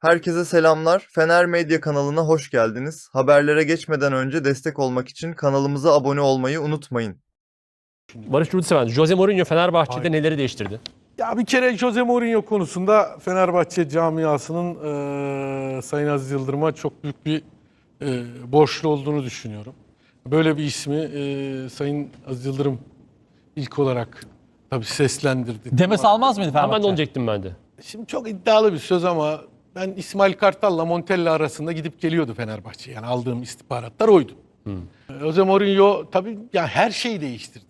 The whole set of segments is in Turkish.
Herkese selamlar. Fener Medya kanalına hoş geldiniz. Haberlere geçmeden önce destek olmak için kanalımıza abone olmayı unutmayın. Barış Yurtseven, Jose Mourinho Fenerbahçe'de Aynen. neleri değiştirdi? Ya bir kere Jose Mourinho konusunda Fenerbahçe camiasının eee Sayın Aziz Yıldırım'a çok büyük bir eee borçlu olduğunu düşünüyorum. Böyle bir ismi eee, Sayın Aziz Yıldırım ilk olarak tabii seslendirdi. Demes almaz mıydı Hemen Fenerbahçe? de onu diyecektim ben de. Şimdi çok iddialı bir söz ama ben İsmail Kartal'la Montella arasında gidip geliyordu Fenerbahçe. Yani aldığım istihbaratlar oydu. Eee, Jose Mourinho tabii ya her şeyi değiştirdi.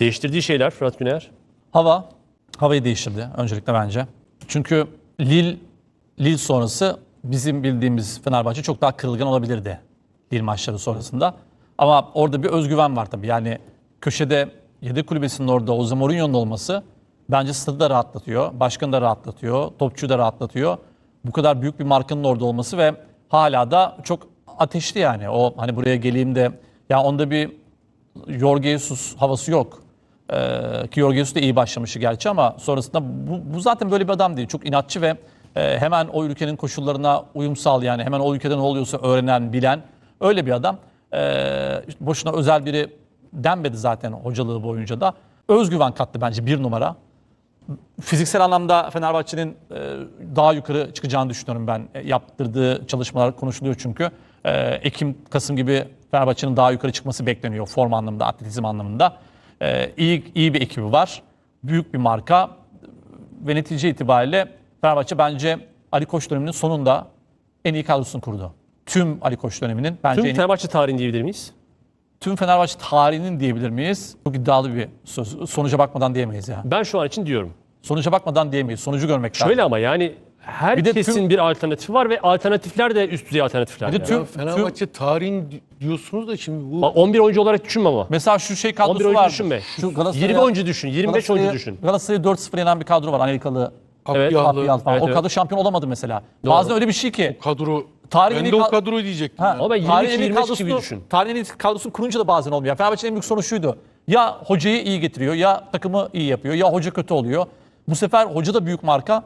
Değiştirdiği şeyler Fırat Güner. Hava. Havayı değiştirdi öncelikle bence. Çünkü Lille, Lille sonrası bizim bildiğimiz Fenerbahçe çok daha kırılgan olabilirdi. Lille maçları sonrasında. Ama orada bir özgüven var tabii. Yani köşede yedek kulübesinin orada Jose Mourinho'nun olması bence stadı da rahatlatıyor. Başkanı da rahatlatıyor. Topçuyu da rahatlatıyor. Bu kadar büyük bir markanın orada olması ve hala da çok ateşli yani. O hani buraya geleyim de ya onda bir Jorge Jesus havası yok. Ee, ki Jorge Jesus da iyi başlamıştı gerçi ama sonrasında bu, bu zaten böyle bir adam değil. Çok inatçı ve e, hemen o ülkenin koşullarına uyum sağlayan, hemen o ülkede ne oluyorsa öğrenen, bilen öyle bir adam. İşte boşuna özel biri denmedi zaten hocalığı boyunca da. Özgüven kattı bence bir numara. Fiziksel anlamda Fenerbahçe'nin e, daha yukarı çıkacağını düşünüyorum ben. E, Yaptırdığı çalışmalar konuşuluyor çünkü. E, Ekim, Kasım gibi Fenerbahçe'nin daha yukarı çıkması bekleniyor form anlamında, atletizm anlamında. E, iyi, iyi bir ekibi var. Büyük bir marka ve netice itibariyle Fenerbahçe bence Ali Koç döneminin sonunda en iyi kadrosunu kurdu. Tüm Ali Koç döneminin bence Tüm en iyi- Fenerbahçe tarihini diyebilir miyiz? Tüm Fenerbahçe tarihinin diyebilir miyiz? Çok iddialı bir söz. Sonuca bakmadan diyemeyiz ya. Ben şu an için diyorum. Sonuca bakmadan diyemeyiz. Sonucu görmek lazım. Şöyle ama yani herkesin tüm- bir alternatifi var ve alternatifler de üst düzey alternatifler. Bir de yani. tüm- Ya Fenerbahçe tarihin di- diyorsunuz da şimdi bu Bak, 11 oyuncu olarak düşünme ama. Mesela şu şey 11 kadrosu oyuncu var. düşünme. Şu Galatasaray'a- 20 oyuncu düşün, 25 oyuncu düşün. Galatasaray'ı 4-0 yenen bir kadro var. Amerikalı Evet, Apyal'ı, Apyal falan. Evet, o evet. kadro şampiyon olamadı mesela. Bazen öyle bir şey ki. kadro Tarihin ben en de o kad- kadroyu diyecektim. Ha. Ama ben tarihin en iyi 22-25 gibi kadrosunu- düşün. Tarihin kadrosunu kurunca da bazen olmuyor. Fenerbahçe'nin en büyük sorunu şuydu. Ya hocayı iyi getiriyor ya takımı iyi yapıyor ya hoca kötü oluyor. Bu sefer hoca da büyük marka.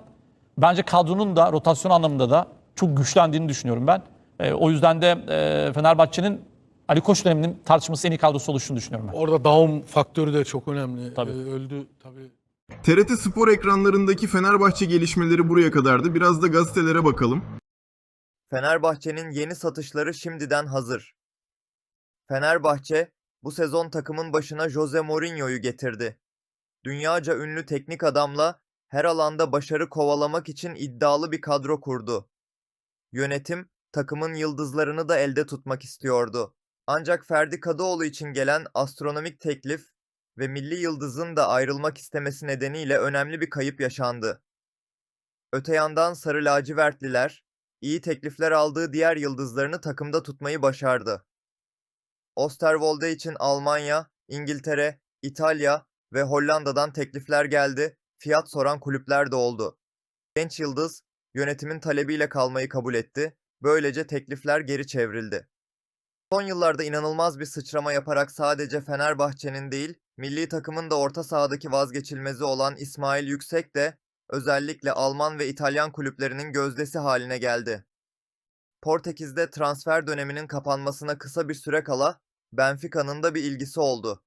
Bence kadronun da rotasyon anlamında da çok güçlendiğini düşünüyorum ben. E, o yüzden de e, Fenerbahçe'nin Ali Koç döneminin tartışması en iyi kadrosu oluştuğunu düşünüyorum ben. Orada Daum faktörü de çok önemli. Tabii. Ee, öldü tabii. TRT Spor ekranlarındaki Fenerbahçe gelişmeleri buraya kadardı. Biraz da gazetelere bakalım. Fenerbahçe'nin yeni satışları şimdiden hazır. Fenerbahçe bu sezon takımın başına Jose Mourinho'yu getirdi. Dünyaca ünlü teknik adamla her alanda başarı kovalamak için iddialı bir kadro kurdu. Yönetim takımın yıldızlarını da elde tutmak istiyordu. Ancak Ferdi Kadıoğlu için gelen astronomik teklif ve milli yıldızın da ayrılmak istemesi nedeniyle önemli bir kayıp yaşandı. Öte yandan sarı lacivertliler iyi teklifler aldığı diğer yıldızlarını takımda tutmayı başardı. Osterwolde için Almanya, İngiltere, İtalya ve Hollanda'dan teklifler geldi, fiyat soran kulüpler de oldu. Genç yıldız yönetimin talebiyle kalmayı kabul etti, böylece teklifler geri çevrildi. Son yıllarda inanılmaz bir sıçrama yaparak sadece Fenerbahçe'nin değil, milli takımın da orta sahadaki vazgeçilmezi olan İsmail Yüksek de özellikle Alman ve İtalyan kulüplerinin gözdesi haline geldi. Portekiz'de transfer döneminin kapanmasına kısa bir süre kala Benfica'nın da bir ilgisi oldu.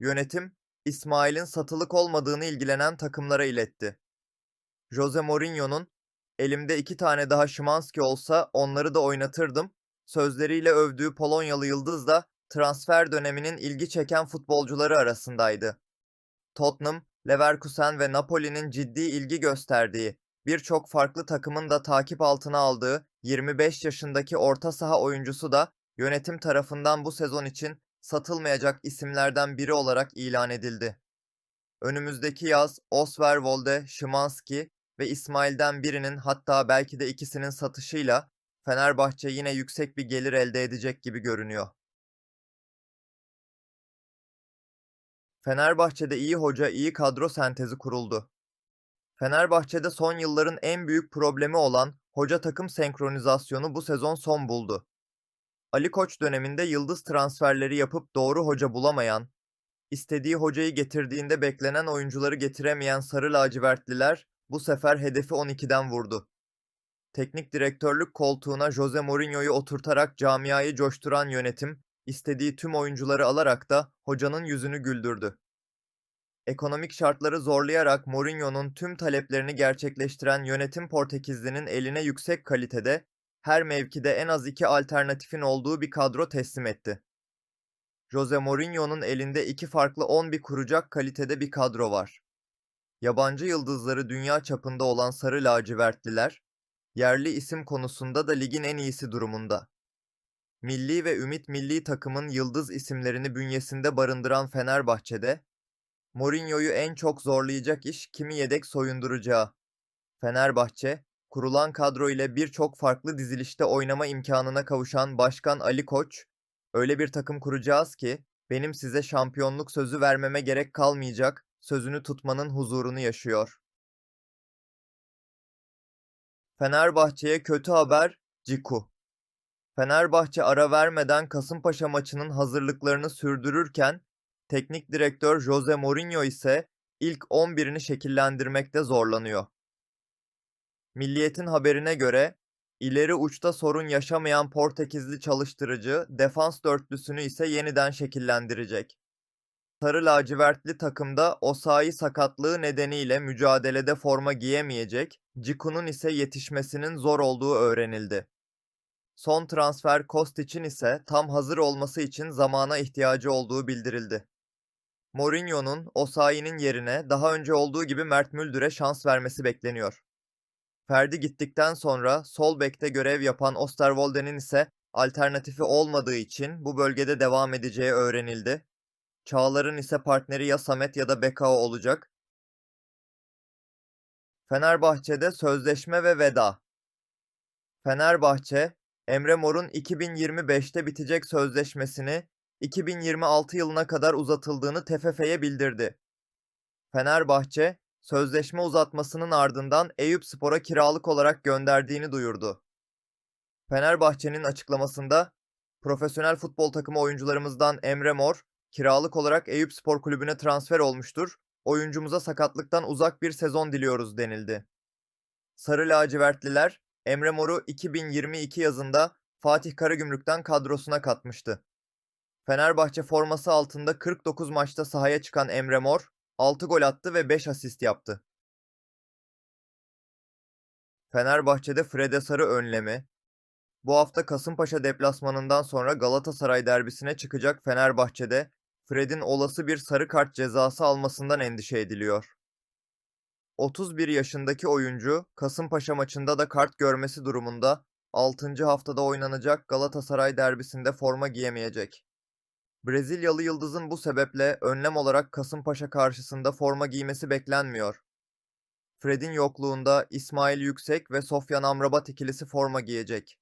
Yönetim, İsmail'in satılık olmadığını ilgilenen takımlara iletti. Jose Mourinho'nun elimde iki tane daha Szymanski olsa onları da oynatırdım sözleriyle övdüğü Polonyalı yıldız da transfer döneminin ilgi çeken futbolcuları arasındaydı. Tottenham, Leverkusen ve Napoli'nin ciddi ilgi gösterdiği, birçok farklı takımın da takip altına aldığı 25 yaşındaki orta saha oyuncusu da yönetim tarafından bu sezon için satılmayacak isimlerden biri olarak ilan edildi. Önümüzdeki yaz Oswerwolde, Szymanski ve İsmail'den birinin hatta belki de ikisinin satışıyla Fenerbahçe yine yüksek bir gelir elde edecek gibi görünüyor. Fenerbahçe'de iyi hoca, iyi kadro sentezi kuruldu. Fenerbahçe'de son yılların en büyük problemi olan hoca takım senkronizasyonu bu sezon son buldu. Ali Koç döneminde yıldız transferleri yapıp doğru hoca bulamayan, istediği hocayı getirdiğinde beklenen oyuncuları getiremeyen sarı lacivertliler bu sefer hedefi 12'den vurdu. teknik direktörlük koltuğuna Jose Mourinho'yu oturtarak camiayı coşturan yönetim, istediği tüm oyuncuları alarak da hocanın yüzünü güldürdü. Ekonomik şartları zorlayarak Mourinho'nun tüm taleplerini gerçekleştiren yönetim Portekizli'nin eline yüksek kalitede, her mevkide en az iki alternatifin olduğu bir kadro teslim etti. Jose Mourinho'nun elinde iki farklı 11 kuracak kalitede bir kadro var. Yabancı yıldızları dünya çapında olan sarı lacivertliler, yerli isim konusunda da ligin en iyisi durumunda. Milli ve Ümit Milli takımın yıldız isimlerini bünyesinde barındıran Fenerbahçe'de, Mourinho'yu en çok zorlayacak iş kimi yedek soyunduracağı. Fenerbahçe, kurulan kadro ile birçok farklı dizilişte oynama imkanına kavuşan Başkan Ali Koç, öyle bir takım kuracağız ki, benim size şampiyonluk sözü vermeme gerek kalmayacak, sözünü tutmanın huzurunu yaşıyor. Fenerbahçe'ye kötü haber, Ciku. Fenerbahçe ara vermeden Kasımpaşa maçının hazırlıklarını sürdürürken, teknik direktör Jose Mourinho ise ilk 11'ini şekillendirmekte zorlanıyor. Milliyet'in haberine göre, ileri uçta sorun yaşamayan Portekizli çalıştırıcı defans dörtlüsünü ise yeniden şekillendirecek. Sarı lacivertli takımda Osayi sakatlığı nedeniyle mücadelede forma giyemeyecek, Ciku'nun ise yetişmesinin zor olduğu öğrenildi. Son transfer Kostic'in ise tam hazır olması için zamana ihtiyacı olduğu bildirildi. Mourinho'nun Osayi'nin yerine daha önce olduğu gibi Mert Müldür'e şans vermesi bekleniyor. Ferdi gittikten sonra sol bekte görev yapan Osterwolde'nin ise alternatifi olmadığı için bu bölgede devam edeceği öğrenildi. Çağlar'ın ise partneri ya Samet ya da Bekao olacak. Fenerbahçe'de sözleşme ve veda. Fenerbahçe, Emre Mor'un 2025'te bitecek sözleşmesini 2026 yılına kadar uzatıldığını TFF'ye bildirdi. Fenerbahçe, sözleşme uzatmasının ardından Eyüp Spor'a kiralık olarak gönderdiğini duyurdu. Fenerbahçe'nin açıklamasında, profesyonel futbol takımı oyuncularımızdan Emre Mor, kiralık olarak Eyüp Spor Kulübü'ne transfer olmuştur. Oyuncumuza sakatlıktan uzak bir sezon diliyoruz denildi. Sarı lacivertliler, Emre Mor'u 2022 yazında Fatih Karagümrük'ten kadrosuna katmıştı. Fenerbahçe forması altında 49 maçta sahaya çıkan Emre Mor, 6 gol attı ve 5 asist yaptı. Fenerbahçe'de Frede Sarı önlemi. Bu hafta Kasımpaşa deplasmanından sonra Galatasaray derbisine çıkacak Fenerbahçe'de Fred'in olası bir sarı kart cezası almasından endişe ediliyor. 31 yaşındaki oyuncu Kasımpaşa maçında da kart görmesi durumunda 6. haftada oynanacak Galatasaray derbisinde forma giyemeyecek. Brezilyalı yıldızın bu sebeple önlem olarak Kasımpaşa karşısında forma giymesi beklenmiyor. Fred'in yokluğunda İsmail Yüksek ve Sofyan Amrabat ikilisi forma giyecek.